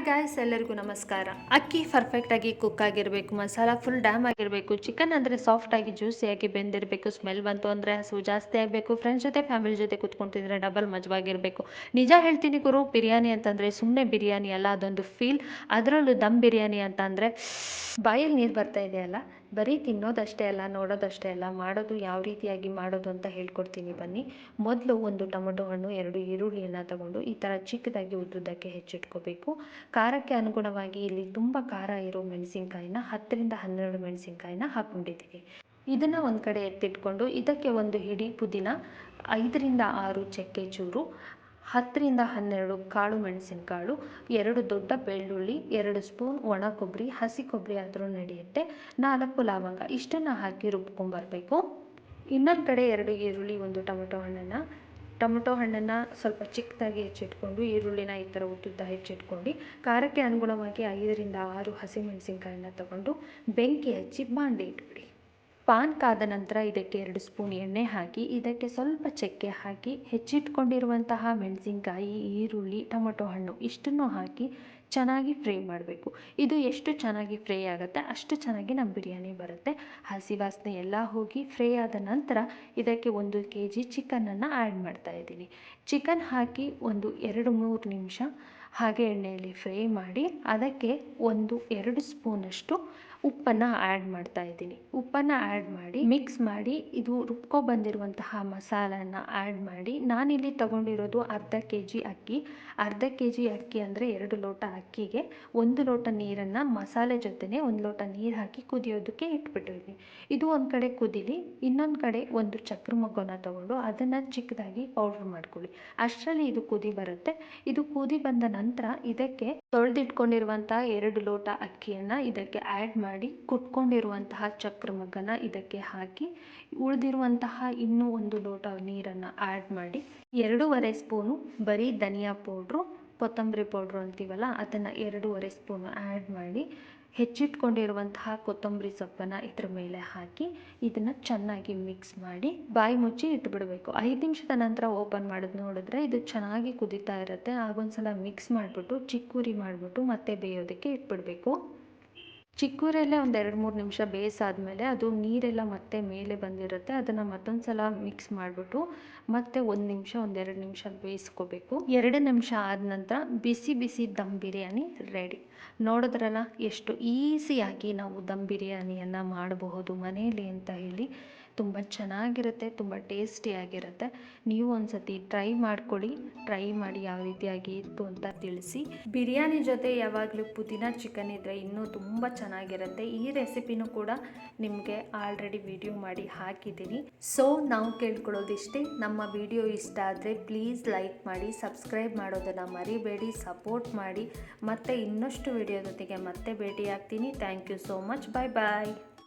Hi guys ಎಲ್ಲರಿಗೂ ನಮಸ್ಕಾರ. ಅಕ್ಕಿ ಪರ್ಫೆಕ್ಟಾಗಿ ಕುಕ್ ಆಗಿರಬೇಕು, ಮಸಾಲ ಫುಲ್ ಡ್ಯಾಮ್ ಆಗಿರಬೇಕು ಚಿಕನ್ ಅಂದರೆ ಸಾಫ್ಟಾಗಿ ಜ್ಯೂಸಿಯಾಗಿ ಬೆಂದಿರಬೇಕು ಸ್ಮೆಲ್ ಬಂತು ಅಂದರೆ ಹಸು ಜಾಸ್ತಿ ಆಗಬೇಕು ಫ್ರೆಂಡ್ಸ್ ಜೊತೆ ಫ್ಯಾಮಿಲಿ ಜೊತೆ ಕುತ್ಕೊಂತಿದ್ರೆ ಡಬಲ್ ಮಜವಾಗಿರಬೇಕು. ನಿಜ ಹೇಳ್ತೀನಿ ಗುರು, ಬಿರಿಯಾನಿ ಅಂತಂದರೆ ಸುಮ್ಮನೆ ಬಿರಿಯಾನಿ ಅಲ್ಲ, ಅದೊಂದು ಫೀಲ್ ಅದರಲ್ಲೂ ದಮ್ ಬಿರಿಯಾನಿ ಅಂತ ಅಂದರೆ ಬಾಯಲ್ಲಿ ನೀರು ಬರ್ತಾ ಇದೆಯಲ್ಲ ಬರೀ ತಿನ್ನೋದಷ್ಟೇ ಅಲ್ಲ, ನೋಡೋದಷ್ಟೇ ಅಲ್ಲ, ಮಾಡೋದು ಯಾವ ರೀತಿಯಾಗಿ ಮಾಡೋದು ಅಂತ ಹೇಳ್ಕೊಡ್ತೀನಿ ಬನ್ನಿ. ಮೊದಲು ಒಂದು ಟೊಮೊಟೊ ಹಣ್ಣು, ಎರಡು ಈರುಳ್ಳಿಯನ್ನು ತಗೊಂಡು ಈ ಥರ ಚಿಕ್ಕದಾಗಿ ಉದ್ದುದ್ದಕ್ಕೆ ಹೆಚ್ಚಿಟ್ಕೋಬೇಕು. ಖಾರಕ್ಕೆ ಅನುಗುಣವಾಗಿ ಇಲ್ಲಿ ತುಂಬ ಖಾರ ಇರೋ ಮೆಣಸಿನ್ಕಾಯಿನ ಹತ್ತರಿಂದ ಹನ್ನೆರಡು ಮೆಣಸಿನ್ಕಾಯಿನ ಹಾಕ್ಕೊಂಡಿದ್ದೀವಿ ಇದನ್ನು ಒಂದು ಕಡೆ ಎತ್ತಿಟ್ಕೊಂಡು ಇದಕ್ಕೆ ಒಂದು ಹಿಡಿ ಪುದೀನ ಐದರಿಂದ ಆರು ಚಕ್ಕೆ ಚೂರು, ಹತ್ತರಿಂದ ಹನ್ನೆರಡು ಕಾಳು ಮೆಣಸಿನ ಕಾಳು ಎರಡು ದೊಡ್ಡ ಬೆಳ್ಳುಳ್ಳಿ, ಎರಡು ಸ್ಪೂನ್ ಒಣ ಕೊಬ್ಬರಿ ಹಸಿ ಕೊಬ್ಬರಿ ಆದರೂ ನಡೆಯುತ್ತೆ. ನಾಲ್ಕು ಲವಂಗ, ಇಷ್ಟನ್ನು ಹಾಕಿ ರುಬ್ಕೊಂಡ್ಬರ್ಬೇಕು ಇನ್ನೊಂದು ಕಡೆ ಎರಡು ಈರುಳ್ಳಿ, ಒಂದು ಟೊಮೆಟೊ ಹಣ್ಣನ್ನು ಟೊಮೆಟೊ ಹಣ್ಣನ್ನು ಸ್ವಲ್ಪ ಚಿಕ್ಕದಾಗಿ ಹೆಚ್ಚಿಟ್ಕೊಂಡು, ಈರುಳ್ಳಿನ ಈ ಥರ ಉದ್ದುದ್ದ ಹೆಚ್ಚಿಟ್ಕೊಂಡು, ಖಾರಕ್ಕೆ ಅನುಗುಣವಾಗಿ ಐದರಿಂದ ಆರು ಹಸಿಮೆಣಸಿನ್ಕಾಯನ್ನ ತಗೊಂಡು ಬೆಂಕಿ ಹಚ್ಚಿ ಬಾಂಡೆ ಇಟ್ಬಿಡಿ. ಪಾನ್ ಕಾದ ನಂತರ ಇದಕ್ಕೆ ಎರಡು ಸ್ಪೂನ್ ಎಣ್ಣೆ ಹಾಕಿ, ಇದಕ್ಕೆ ಸ್ವಲ್ಪ ಚಕ್ಕೆ ಹಾಕಿ, ಹೆಚ್ಚಿಟ್ಕೊಂಡಿರುವಂತಹ ಮೆಣಸಿನ್ಕಾಯಿ, ಈರುಳ್ಳಿ, ಟೊಮೊಟೊ ಹಣ್ಣು ಇಷ್ಟನ್ನು ಹಾಕಿ ಚೆನ್ನಾಗಿ ಫ್ರೈ ಮಾಡಬೇಕು. ಇದು ಎಷ್ಟು ಚೆನ್ನಾಗಿ ಫ್ರೈ ಆಗುತ್ತೆ ಅಷ್ಟು ಚೆನ್ನಾಗಿ ನಮ್ಮ ಬಿರಿಯಾನಿ ಬರುತ್ತೆ. ಹಸಿ ವಾಸನೆ ಎಲ್ಲ ಹೋಗಿ ಫ್ರೈ ಆದ ನಂತರ ಇದಕ್ಕೆ ಒಂದು ಕೆ ಜಿ ಚಿಕನನ್ನು ಆ್ಯಡ್ ಮಾಡ್ತಾ ಇದ್ದೀನಿ. ಚಿಕನ್ ಹಾಕಿ ಒಂದು ಎರಡು ಮೂರು ನಿಮಿಷ ಹಾಗೆ ಎಣ್ಣೆಯಲ್ಲಿ ಫ್ರೈ ಮಾಡಿ, ಅದಕ್ಕೆ ಒಂದು ಎರಡು ಸ್ಪೂನಷ್ಟು ಉಪ್ಪನ್ನು ಆ್ಯಡ್ ಮಾಡ್ತಾ ಇದ್ದೀನಿ. ಉಪ್ಪನ್ನು ಆ್ಯಡ್ ಮಾಡಿ ಮಿಕ್ಸ್ ಮಾಡಿ, ಇದು ರುಬ್ಕೊ ಬಂದಿರುವಂತಹ ಮಸಾಲನ ಆ್ಯಡ್ ಮಾಡಿ, ನಾನಿಲ್ಲಿ ತಗೊಂಡಿರೋದು ಅರ್ಧ ಕೆ ಜಿ ಅಕ್ಕಿ. ಅರ್ಧ ಕೆ ಜಿ ಅಕ್ಕಿ ಅಂದರೆ ಎರಡು ಲೋಟ ಅಕ್ಕಿಗೆ ಒಂದು ಲೋಟ ನೀರನ್ನು ಮಸಾಲೆ ಜೊತೆನೇ ಒಂದು ಲೋಟ ನೀರು ಹಾಕಿ ಕುದಿಯೋದಕ್ಕೆ ಇಟ್ಬಿಟ್ಟಿದ್ದೀನಿ. ಇದು ಒಂದು ಕಡೆ ಕುದೀಲಿ, ಇನ್ನೊಂದು ಕಡೆ ಒಂದು ಚಕ್ರ ಮೊಗ್ಗನ ತಗೊಂಡು ಅದನ್ನು ಚಿಕ್ಕದಾಗಿ ಪೌಡ್ರ್ ಮಾಡ್ಕೊಳ್ಳಿ. ಅಷ್ಟರಲ್ಲಿ ಇದು ಕುದಿ ಬರುತ್ತೆ. ಇದು ಕುದಿ ಬಂದ ನಂತರ ಇದಕ್ಕೆ ತೊಳೆದಿಟ್ಕೊಂಡಿರುವಂತಹ ಎರಡು ಲೋಟ ಅಕ್ಕಿಯನ್ನು ಇದಕ್ಕೆ ಆ್ಯಡ್ ಮಾಡಿ ಕುಟ್ಕೊಂಡಿರುವಂತಹ ಚಕ್ರ ಮಗ್ಗನ ಇದಕ್ಕೆ ಹಾಕಿ ಉಳಿದಿರುವಂತಹ ಇನ್ನೂ ಒಂದು ಲೋಟ ನೀರನ್ನು ಆ್ಯಡ್ ಮಾಡಿ ಎರಡೂವರೆ ಸ್ಪೂನು ಬರೀ ಧನಿಯಾ ಪೌಡ್ರು ಕೊತ್ತಂಬರಿ ಪೌಡ್ರು ಅಂತೀವಲ್ಲ ಅದನ್ನು ಎರಡೂವರೆ ಸ್ಪೂನು ಆ್ಯಡ್ ಮಾಡಿ ಹೆಚ್ಚಿಟ್ಕೊಂಡಿರುವಂತಹ ಕೊತ್ತಂಬರಿ ಸೊಪ್ಪನ್ನು ಇದ್ರ ಮೇಲೆ ಹಾಕಿ ಇದನ್ನು ಚೆನ್ನಾಗಿ ಮಿಕ್ಸ್ ಮಾಡಿ ಬಾಯಿ ಮುಚ್ಚಿ ಇಟ್ಬಿಡಬೇಕು. ಐದು ನಿಮಿಷದ ನಂತರ ಓಪನ್ ಮಾಡಿದ್ ನೋಡಿದ್ರೆ ಇದು ಚೆನ್ನಾಗಿ ಕುದೀತಾ ಇರುತ್ತೆ. ಆಗೊಂದ್ಸಲ ಮಿಕ್ಸ್ ಮಾಡಿಬಿಟ್ಟು, ಚಿಕ್ಕುರಿ ಮಾಡಿಬಿಟ್ಟು ಮತ್ತೆ ಬೇಯೋದಕ್ಕೆ ಇಟ್ಬಿಡಬೇಕು. ಚಿಕ್ಕೂರಲ್ಲೇ ಒಂದು ಎರಡು ಮೂರು ನಿಮಿಷ ಬೇಯಿಸಾದ್ಮೇಲೆ ಅದು ನೀರೆಲ್ಲ ಮತ್ತೆ ಮೇಲೆ ಬಂದಿರುತ್ತೆ. ಅದನ್ನು ಮತ್ತೊಂದು ಸಲ ಮಿಕ್ಸ್ ಮಾಡಿಬಿಟ್ಟು ಮತ್ತೆ ಒಂದು ನಿಮಿಷ ಒಂದೆರಡು ನಿಮಿಷ ಬೇಯಿಸ್ಕೋಬೇಕು. ಎರಡು ನಿಮಿಷ ಆದ ನಂತರ ಬಿಸಿ ಬಿಸಿ ದಮ್ ಬಿರಿಯಾನಿ ರೆಡಿ ನೋಡಿದ್ರಲ್ಲ ಎಷ್ಟು ಈಸಿಯಾಗಿ ನಾವು ದಮ್ ಬಿರಿಯಾನಿಯನ್ನು ಮಾಡಬಹುದು ಮನೆಯಲ್ಲಿ ಅಂತ ಹೇಳಿ. ತುಂಬ ಚೆನ್ನಾಗಿರುತ್ತೆ, ತುಂಬ ಟೇಸ್ಟಿಯಾಗಿರುತ್ತೆ. ನೀವು ಒಂದು ಸತಿ ಟ್ರೈ ಮಾಡ್ಕೊಳ್ಳಿ ಟ್ರೈ ಮಾಡಿ ಯಾವ ರೀತಿಯಾಗಿ ಇತ್ತು ಅಂತ ತಿಳಿಸಿ. ಬಿರಿಯಾನಿ ಜೊತೆ ಯಾವಾಗಲೂ ಪುದೀನ ಚಿಕನ್ ಇದ್ದರೆ ಇನ್ನೂ ತುಂಬ ಚೆನ್ನಾಗಿರುತ್ತೆ. ಈ ರೆಸಿಪಿನೂ ಕೂಡ ನಿಮಗೆ ಆಲ್ರೆಡಿ ವಿಡಿಯೋ ಮಾಡಿ ಹಾಕಿದ್ದೀನಿ. ಸೊ, ನಾವು ಕೇಳ್ಕೊಳ್ಳೋದಿಷ್ಟೇ, ನಮ್ಮ ವಿಡಿಯೋ ಇಷ್ಟ ಆದರೆ ಪ್ಲೀಸ್ ಲೈಕ್ ಮಾಡಿ, ಸಬ್ಸ್ಕ್ರೈಬ್ ಮಾಡೋದನ್ನು ಮರಿಬೇಡಿ, ಸಪೋರ್ಟ್ ಮಾಡಿ. ಮತ್ತು ಇನ್ನಷ್ಟು ವಿಡಿಯೋ ಜೊತೆಗೆ ಮತ್ತೆ ಭೇಟಿಯಾಗ್ತೀನಿ. Thank you so much. Bye bye.